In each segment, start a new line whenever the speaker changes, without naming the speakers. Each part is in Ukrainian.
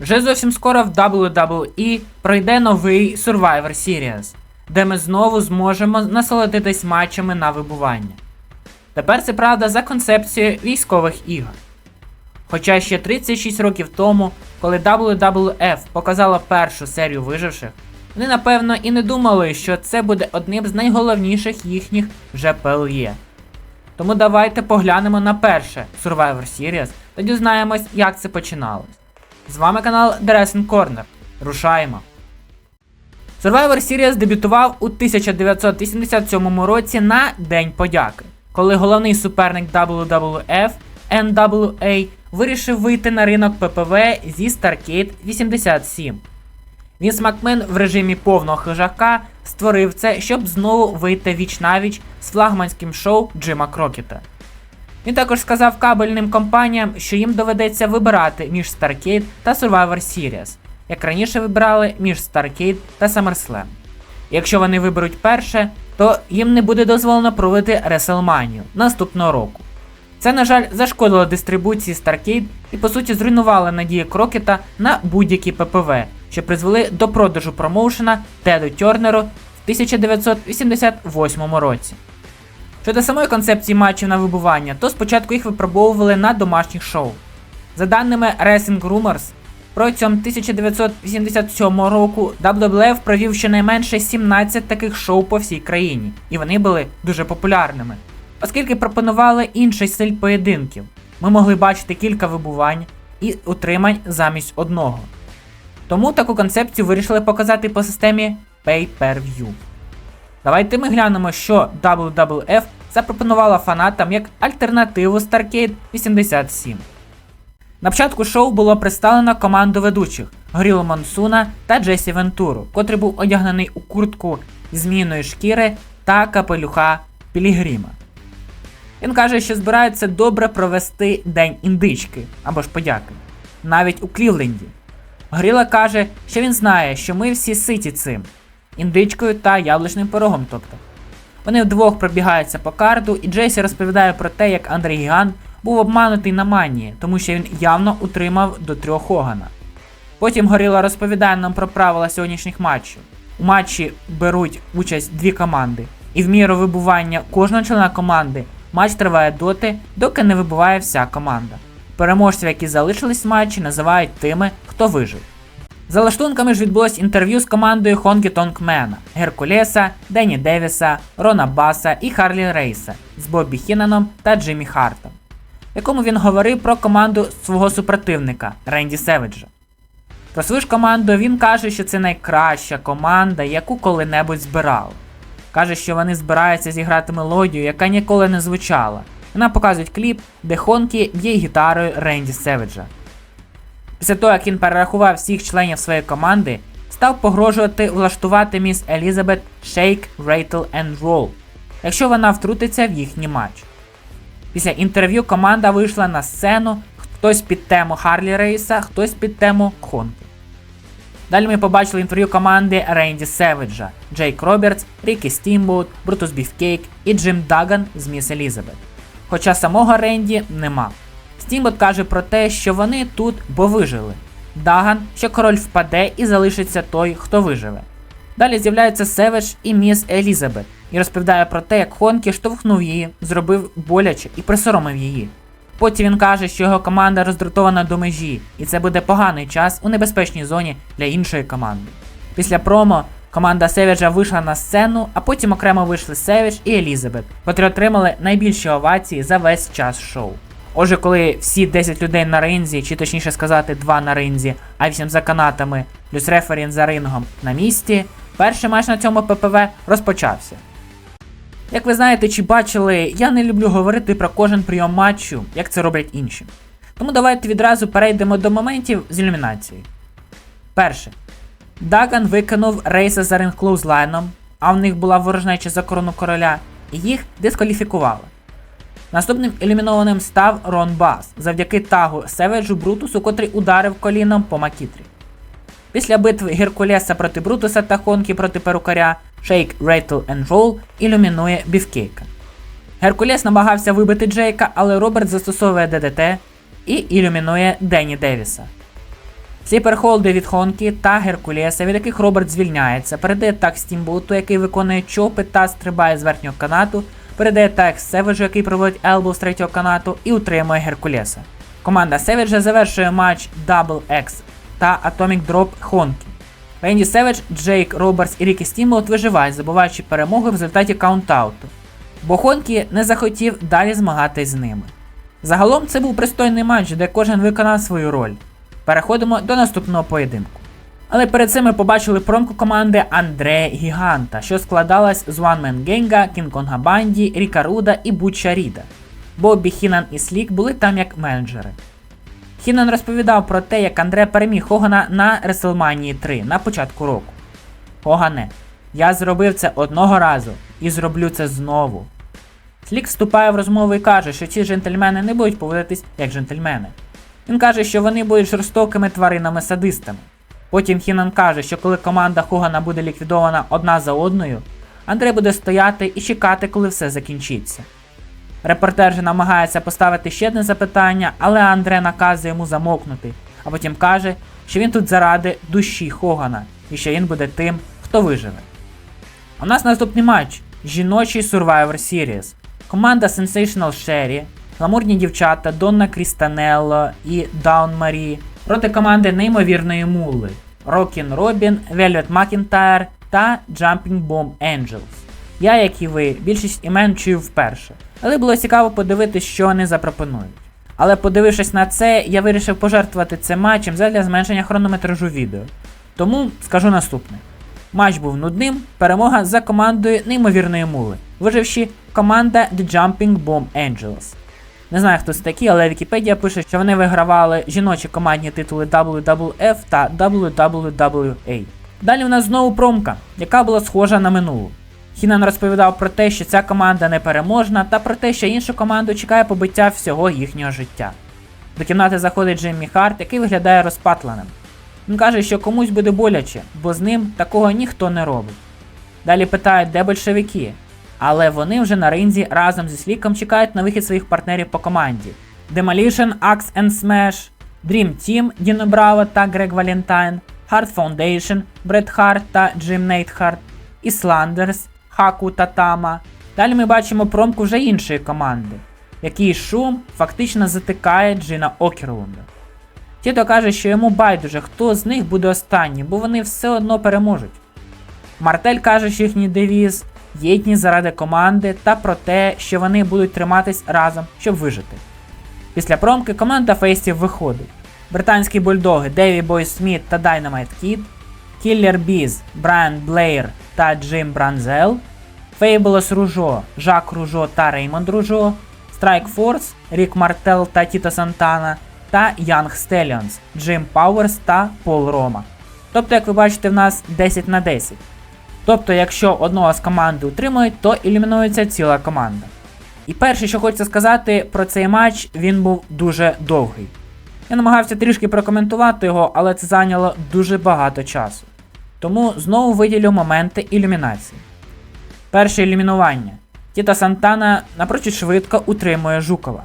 Вже зовсім скоро в WWE пройде новий Survivor Series, де ми знову зможемо насолодитись матчами на вибування. Тепер це правда за концепцією військових ігор. Хоча ще 36 років тому, коли WWF показала першу серію виживших, вони напевно і не думали, що це буде одним з найголовніших їхніх PLE. Тому давайте поглянемо на перше Survivor Series та дізнаємось, як це починалось. З вами канал The Wrestling Corner. Рушаємо! Survivor Series дебютував у 1987 році на День подяки, коли головний суперник WWF NWA вирішив вийти на ринок ППВ зі Starcade 87. Вінс Макмен в режимі повного хижака створив це, щоб знову вийти віч навіч з флагманським шоу Джима Крокета. Він також сказав кабельним компаніям, що їм доведеться вибирати між Starcade та Survivor Series, як раніше вибирали між Starcade та SummerSlam. Якщо вони виберуть перше, то їм не буде дозволено проводити WrestleMania наступного року. Це, на жаль, зашкодило дистрибуції Starcade і по суті зруйнувало надії Крокета на будь-які ППВ, що призвели до продажу промоушена Теду Тернеру в 1988 році. Щодо самої концепції матчів на вибування, то спочатку їх випробовували на домашніх шоу. За даними Wrestling Rumors, протягом 1987 року WWF провів щонайменше 17 таких шоу по всій країні, і вони були дуже популярними. Оскільки пропонували інший стиль поєдинків, ми могли бачити кілька вибувань і утримань замість одного. Тому таку концепцію вирішили показати по системі Pay-Per-View. Давайте ми глянемо, що WWF запропонувала фанатам як альтернативу Starcade 87. На початку шоу було представлено команду ведучих Горіло Монсуна та Джесі Вентуру, котрий був одягнений у куртку з зміїної шкіри та капелюха Пілігрима. Він каже, що збирається добре провести День індички або ж подяки, навіть у Клівленді. Горіла каже, що він знає, що ми всі ситі цим індичкою та яблучним пирогом. тобто. Вони вдвох пробігаються по карду, і Джейсі розповідає про те, як Андрій Гіган був обманутий на манії, тому що він явно утримав до трьох Хогана. Потім Горіла розповідає нам про правила сьогоднішніх матчів. У матчі беруть участь дві команди, і в міру вибування кожного члена команди матч триває доти, доки не вибуває вся команда. Переможців, які залишились в матчі, називають тими, хто вижив. За лаштунками ж відбулось інтерв'ю з командою Хонгі Тонгмена, Геркулеса, Дені Девіса, Рона Баса і Харлі Рейса з Бобі Хінаном та Джиммі Хартом, якому він говорив про команду свого супротивника Ренді Севеджа. Про свою ж команду він каже, що це найкраща команда, яку коли-небудь збирав. Каже, що вони збираються зіграти мелодію, яка ніколи не звучала. Вона показують кліп, де Хонкі б'є гітарою Ренді Севеджа. Після того, як він перерахував всіх членів своєї команди, став погрожувати влаштувати міс Елізабет Shake, Rattle and Roll, якщо вона втрутиться в їхній матч. Після інтерв'ю команда вийшла на сцену, хтось під тему Харлі Рейса, хтось під тему Хонкі. Далі ми побачили інтерв'ю команди Ренді Севеджа, Джейк Робертс, Рікі Стімбоут, Брутус Біфкейк і Джим Даган з Міс Елізабет. Хоча самого Ренді нема. Стімбот каже про те, що вони тут, бо вижили. Даган, що король впаде і залишиться той, хто виживе. Далі з'являється Севедж і міс Елізабет і розповідає про те, як Хонкі штовхнув її, зробив боляче і присоромив її. Потім він каже, що його команда роздратована до межі, і це буде поганий час у небезпечній зоні для іншої команди. Після промо команда Севеджа вийшла на сцену, а потім окремо вийшли Севедж і Елізабет, котрі отримали найбільші овації за весь час шоу. Отже, коли всі 10 людей на ринзі, чи точніше сказати, 2 на ринзі, а 8 за канатами, плюс реферін за рингом на місці, перший матч на цьому ППВ розпочався. Як ви знаєте чи бачили, я не люблю говорити про кожен прийом матчу, як це роблять інші. Тому давайте відразу перейдемо до моментів з ілюмінації. Перше. Даган викинув рейса за ринг клоузлайном, а в них була ворожнеча за корону короля, і їх дискваліфікували. Наступним ілюмінованим став Рон Бас завдяки тагу Севеджу Брутусу, котрий ударив коліном по Макітрі. Після битви Геркулеса проти Брутуса та Хонкі проти перукаря Rattle and Roll ілюмінує Бівкейка. Геркулес намагався вибити Джейка, але Роберт застосовує ДДТ і ілюмінує Денні Девіса. Сліпер холди від Хонкі та Геркулеса, від яких Роберт звільняється, передає так Стімботу, який виконує чопи та стрибає з верхнього канату, передає так Севеджу, який проводить елбоу з третього канату і утримує Геркулеса. Команда Севеджа завершує матч Double X та Atomic Drop Хонкі. Ренді Севедж, Джейк Робертс і Рікі Стімболт виживають, здобуваючи перемогу в результаті каунтауту. Бо Хонкі не захотів далі змагатись з ними. Загалом це був пристойний матч, де кожен виконав свою роль. Переходимо до наступного поєдинку. Але перед цим ми побачили промку команди Андре Гіганта, що складалась з One Man Генга, Кінг-Конга Банді, Ріка Руда і Буча Ріда. Бобі Хінан і Слік були там як менеджери. Хінан розповідав про те, як Андре переміг Хогана на WrestleMania 3 на початку року. Хогане, я зробив це одного разу і зроблю це знову. Слік вступає в розмову і каже, що ці джентльмени не будуть поводитись як джентльмени. Він каже, що вони будуть жорстокими тваринами-садистами. Потім Хінан каже, що коли команда Хогана буде ліквідована одна за одною, Андрей буде стояти і чекати, коли все закінчиться. Репортер же намагається поставити ще одне запитання, але Андре наказує йому замовкнути, а потім каже, що він тут заради душі Хогана і що він буде тим, хто виживе. У нас наступний матч жіночий Survivor Series. Команда Sensational Sherry, гламурні дівчата Донна Крістанелло і Даун Марі проти команди неймовірної мули Рокін Робін, Вельвет Макінтайр та Jumping Bomb Angels. Я, як і ви, більшість імен чую вперше, але було цікаво подивитися, що вони запропонують. Але подивившись на це, я вирішив пожертвувати цим матчем задля зменшення хронометражу відео. Тому скажу наступне. Матч був нудним, перемога за командою неймовірної мули, виживши команда The Jumping Bomb Angels. Не знаю, хто це такі, але Вікіпедія пише, що вони вигравали жіночі командні титули WWF та WWE. Далі в нас знову промка, яка була схожа на минулу. Хінан розповідав про те, що ця команда непереможна, та про те, що іншу команду чекає побиття всього їхнього життя. До кімнати заходить Джиммі Харт, який виглядає розпатленим. Він каже, що комусь буде боляче, бо з ним такого ніхто не робить. Далі питають, де большевики. Але вони вже на ринзі разом зі Сліком чекають на вихід своїх партнерів по команді: Demolition, Axe and Smash, Dream Team, Діно Браво та Грег Валентайн, Hard Foundation, Бред Харт та Джим Нейтхарт, Ісландерс, Хаку та Тама. Далі ми бачимо промку вже іншої команди, який шум фактично затикає Джина Окерлунда. Тіто каже, що йому байдуже, хто з них буде останній, бо вони все одно переможуть. Мартель каже, що їхній девіз єдність заради команди та про те, що вони будуть триматись разом, щоб вижити. Після промки команда фейсів виходить. Британські бульдоги Деві Бой Сміт та Dynamite Kid, Кіллер Біз, Брайан Блеєр та Джим Бранзел, Фейболос Ружо, Жак Ружо та Реймонд Ружо, Страйк Форс, Рік Мартел та Тіто Сантана та Янг Стеліонс, Джим Пауерс та Пол Рома. Тобто, як ви бачите, в нас 10 на 10. Тобто, якщо одного з команди утримують, то ілюмінується ціла команда. І перше, що хочеться сказати про цей матч, він був дуже довгий. Я намагався трішки прокоментувати його, але це зайняло дуже багато часу. Тому знову виділю моменти ілюмінації. Перше ілюмінування. Тіта Сантана напрочуд швидко утримує Жукова.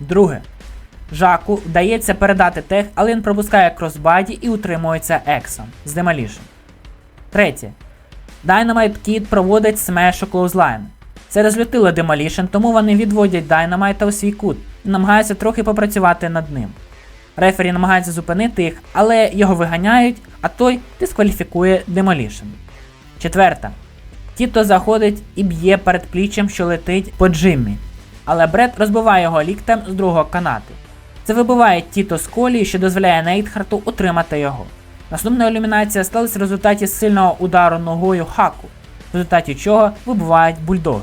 Друге. Жаку вдається передати тех, але він пропускає кросбаді і утримується Ексом з Demolition. Третє. Dynamite Kid проводить смеш у клоузлайн. Це розлютило Demolition, тому вони відводять Dynamite у свій кут і намагаються трохи попрацювати над ним. Рефері намагається зупинити їх, але його виганяють, а той дискваліфікує Demolition. Четверта. Тіто заходить і б'є перед пліччям, що летить по Джиммі. Але Бред розбиває його ліктем з другого канату. Це вибиває Тіто з колії, що дозволяє Нейтхарту утримати його. Наступна ілюмінація сталася в результаті сильного удару ногою хаку, в результаті чого вибивають бульдоги.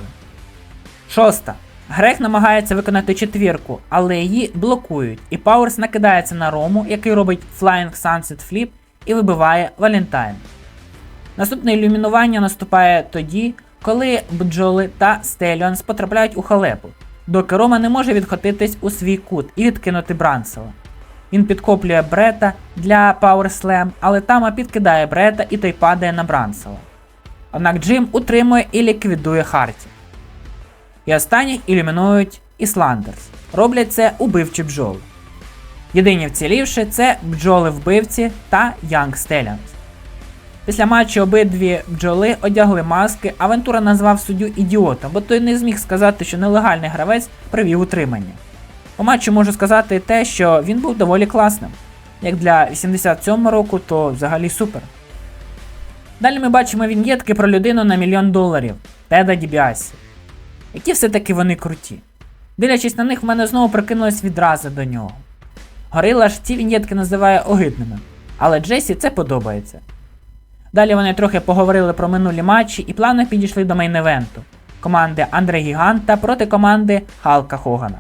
Шоста. Грех намагається виконати четвірку, але її блокують, і Пауерс накидається на Рому, який робить Flying Sunset Flip і вибиває Валентайн. Наступне ілюмінування наступає тоді, коли бджоли та Стеліонс потрапляють у халепу, доки Рома не може відхотитись у свій кут і відкинути Брансела. Він підкоплює Брета для Power Slam, але Тама підкидає Брета і той падає на Брансела. Однак Джим утримує і ліквідує Харті. І останніх ілюмінують Ісландерс. Роблять це убивчі бджоли. Єдині вцілівши це бджоли вбивці та Янг Стелянс. Після матчу обидві бджоли одягли маски, а Вентура назвав суддю ідіотом, бо той не зміг сказати, що нелегальний гравець привів утримання. По матчу можу сказати те, що він був доволі класним. Як для 87 року, то взагалі супер. Далі ми бачимо віньєтки про людину на мільйон доларів Теда Дібіасі. Які все-таки вони круті. Дивлячись на них, в мене знову прикинулась відразу до нього. Горила ж ці віньєтки називає огидними, але Джесі це подобається. Далі вони трохи поговорили про минулі матчі і плавно підійшли до мейн-евенту команди Андре Гіганта проти команди Халка Хогана.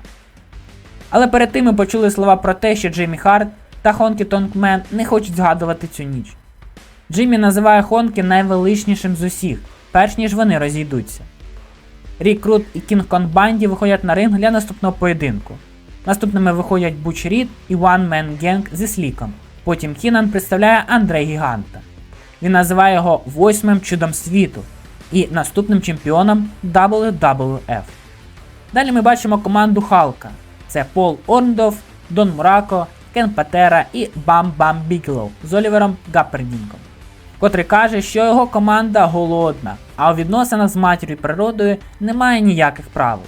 Але перед тим ми почули слова про те, що Джиммі Харт та Хонкі Тонгмен не хочуть згадувати цю ніч. Джиммі називає Хонкі найвеличнішим з усіх, перш ніж вони розійдуться. Рік Крут і Кінг Конг Банді виходять на ринг для наступного поєдинку. Наступними виходять Буч Рід і One Man Gang зі Сліком. Потім Кінан представляє Андре Гіганта. Він називає його восьмим чудом світу і наступним чемпіоном WWF. Далі ми бачимо команду Халка. Це Пол Орндов, Дон Мурако, Кен Патера і Бам Бам Біглоу з Олівером Гаппердінком, котрий каже, що його команда голодна, а у відносинах з матір'ю природою немає ніяких правил.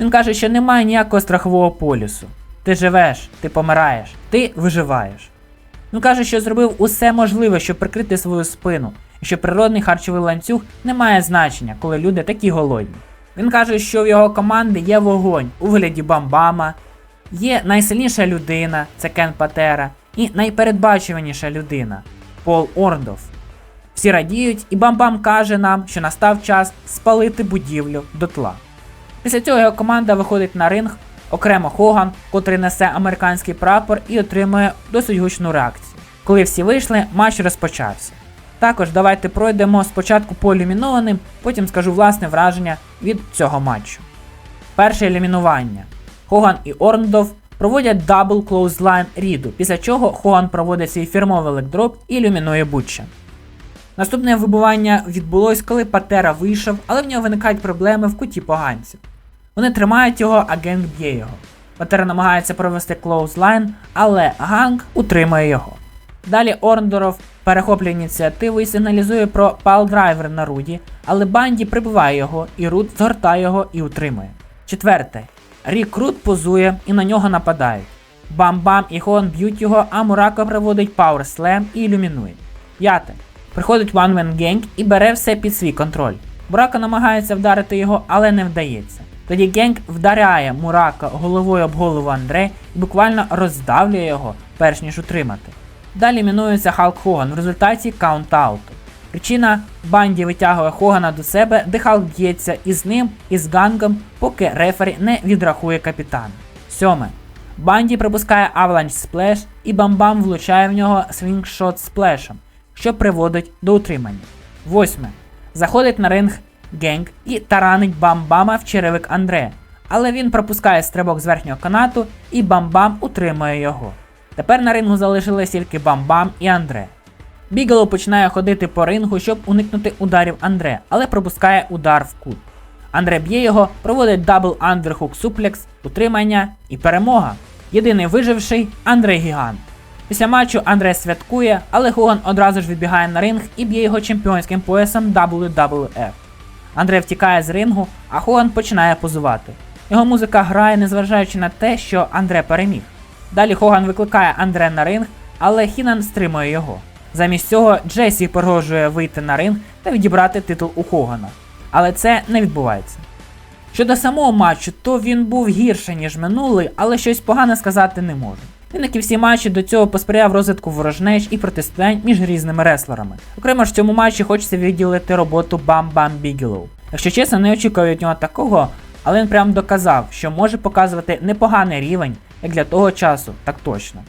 Він каже, що немає ніякого страхового полюсу. Ти живеш, ти помираєш, ти виживаєш. Він каже, що зробив усе можливе, щоб прикрити свою спину, і що природний харчовий ланцюг не має значення, коли люди такі голодні. Він каже, що в його команди є вогонь у вигляді Бамбама, є найсильніша людина, це Кен Патера, і найпередбачуваніша людина Пол Орндов. Всі радіють, і Бамбам каже нам, що настав час спалити будівлю дотла. Після цього його команда виходить на ринг, окремо Хоган, котрий несе американський прапор і отримує досить гучну реакцію. Коли всі вийшли, матч розпочався. Також давайте пройдемо спочатку по ілюмінованим, потім скажу власне враження від цього матчу. Перше елімінування. Хоган і Орндов проводять дабл клоузлайн Ріду, після чого Хоган проводить свій фірмовий легдроп і ілюмінує Бутча. Наступне вибування відбулось, коли Патера вийшов, але в нього виникають проблеми в куті поганців. Вони тримають його, а Генг б'є його. Патера намагається провести клоузлайн, але Ганг утримує його. Далі Орндоров перехоплює ініціативу і сигналізує про палдрайвер на Руді, але Банді прибиває його, і Руд згортає його і утримує. Четверте. Рік Рут позує і на нього нападають. Бам-бам і Хон б'ють його, а Мурако приводить Power Slam і ілюмінує. П'яте. Приходить One Man Gang і бере все під свій контроль. Мурако намагається вдарити його, але не вдається. Тоді Генг вдаряє Мурака головою об голову Андре і буквально роздавлює його, перш ніж утримати. Далі мінується Халк Хоган в результаті каунт-ауту. Причина банді витягує Хогана до себе, де Халк б'ється із ним і з гангом, поки рефері не відрахує капітана. Сьоме. Банді пропускає Avalanche Сплеш і Бамбам влучає в нього свінгшот сплешем, що приводить до утримання. Восьме. Заходить на ринг Генг і таранить Бамбама в черевик Андре, але він пропускає стрибок з верхнього канату і Бамбам утримує його. Тепер на рингу залишились тільки Бамбам і Андре. Бігело починає ходити по рингу, щоб уникнути ударів Андре, але пропускає удар в кут. Андре б'є його, проводить дабл андерхук суплекс, утримання і перемога. Єдиний виживший Андре Гігант. Після матчу Андре святкує, але Хоган одразу ж відбігає на ринг і б'є його чемпіонським поясом WWF. Андре втікає з рингу, а Хоган починає позувати. Його музика грає, незважаючи на те, що Андре переміг. Далі Хоган викликає Андре на ринг, але Хінан стримує його. Замість цього Джесі погрожує вийти на ринг та відібрати титул у Хогана. Але це не відбувається. Щодо самого матчу, то він був гірше, ніж минулий, але щось погане сказати не можу. Він, як і всі матчі, до цього посприяв розвитку ворожнеч і протистоянь між різними реслерами. Окремо ж в цьому матчі хочеться відділити роботу Бам Бам Бігелоу. Якщо чесно, не очікую від нього такого, але він прям доказав, що може показувати непоганий рівень, як для того часу, так точно.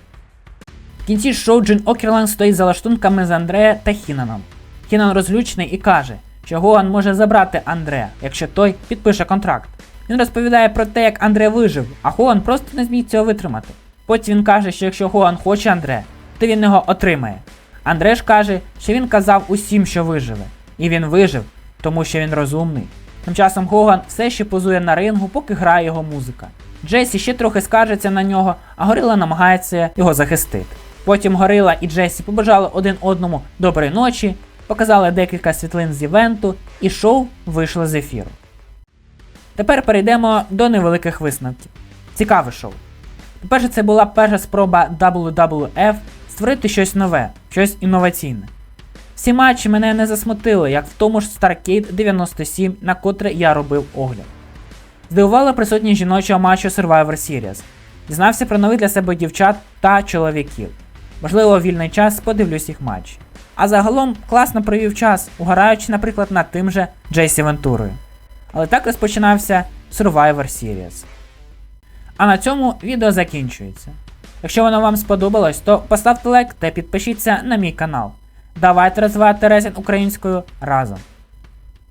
В кінці шоу Джин Окерланд стоїть за лаштунками з Андрея та Хінаном. Хінан розлючений і каже, що Гоган може забрати Андрея, якщо той підпише контракт. Він розповідає про те, як Андре вижив, а Хоган просто не зміг цього витримати. Потім він каже, що якщо Хоган хоче Андре, то він його отримає. Андре ж каже, що він казав усім, що виживе. І він вижив, тому що він розумний. Тим часом Хоган все ще позує на рингу, поки грає його музика. Джесі ще трохи скаржиться на нього, а Горила намагається його захистити. Потім Горила і Джесі побажали один одному доброї ночі, показали декілька світлин з івенту, і шоу вийшло з ефіру. Тепер перейдемо до невеликих висновків. Цікаве шоу. По-перше, це була перша спроба WWF створити щось нове, щось інноваційне. Всі матчі мене не засмутили, як в тому ж Starcade 97, на котре я робив огляд. Здивувала присутність жіночого матчу Survivor Series. Дізнався про нових для себе дівчат та чоловіків. Можливо, вільний час подивлюсь їх матчі. А загалом класно провів час, угораючи, наприклад, над тим же Джейсі Вентурою. Але так розпочинався Survivor Series. А на цьому відео закінчується. Якщо воно вам сподобалось, то поставте лайк та підпишіться на мій канал. Давайте розвивати Резін українською разом.